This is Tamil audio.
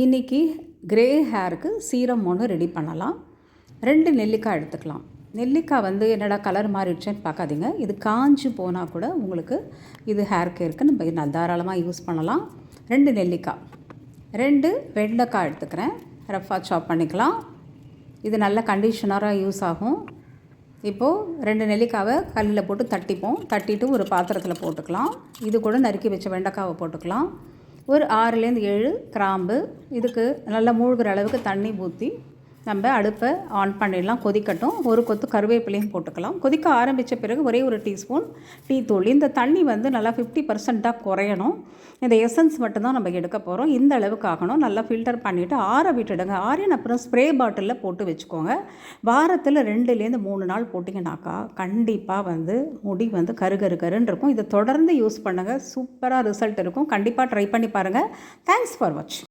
இன்றைக்கி கிரே ஹேருக்கு சீரம் ஒன்று ரெடி பண்ணலாம். ரெண்டு நெல்லிக்காய் எடுத்துக்கலாம். நெல்லிக்காய் வந்து என்னடா கலர் மாறிடுச்சேன்னு பார்க்காதீங்க. இது காஞ்சு போனால் கூட உங்களுக்கு இது ஹேர் கேருக்கு நம்ம தாராளமாக யூஸ் பண்ணலாம். ரெண்டு நெல்லிக்காய். ரெண்டு வெண்டைக்காய் எடுத்துக்கிறேன். ரஃபாக சாப் பண்ணிக்கலாம். இது நல்ல கண்டிஷனராக யூஸ் ஆகும். இப்போது ரெண்டு நெல்லிக்காவை கல்லில் போட்டு தட்டிப்போம். தட்டிட்டு ஒரு பாத்திரத்தில் போட்டுக்கலாம். இது கூட நறுக்கி வச்ச வெண்டைக்காவை போட்டுக்கலாம். ஒரு ஆறுலேருந்து ஏழு கிராம்பு. இதுக்கு நல்லா மூழ்கிற அளவுக்கு தண்ணி ஊற்றி நம்ம அடுப்பை ஆன் பண்ணிடலாம் கொதிக்கட்டும். ஒரு கொத்து கருவேப்பிலையும் போட்டுக்கலாம். கொதிக்க ஆரம்பித்த பிறகு ஒரே ஒரு டீஸ்பூன் டீ தூள். இந்த தண்ணி வந்து நல்லா ஃபிஃப்டி பர்சண்ட்டாக குறையணும். இந்த எசன்ஸ் மட்டும்தான் நம்ம எடுக்க போகிறோம் இந்த அளவுக்கு ஆகணும். நல்லா ஃபில்டர் பண்ணிவிட்டு ஆற விட்டுடுங்க. ஆறின அப்புறம் ஸ்ப்ரே பாட்டிலில் போட்டு வச்சுக்கோங்க. வாரத்தில் ரெண்டுலேருந்து மூணு நாள் போட்டிங்கனாக்கா கண்டிப்பாக வந்து முடி வந்து கரு கரு கருன்னு இருக்கும். இதை தொடர்ந்து யூஸ் பண்ணுங்கள் சூப்பராக ரிசல்ட் இருக்கும். கண்டிப்பாக ட்ரை பண்ணி பாருங்கள் தேங்க்ஸ் ஃபார் வாட்ச்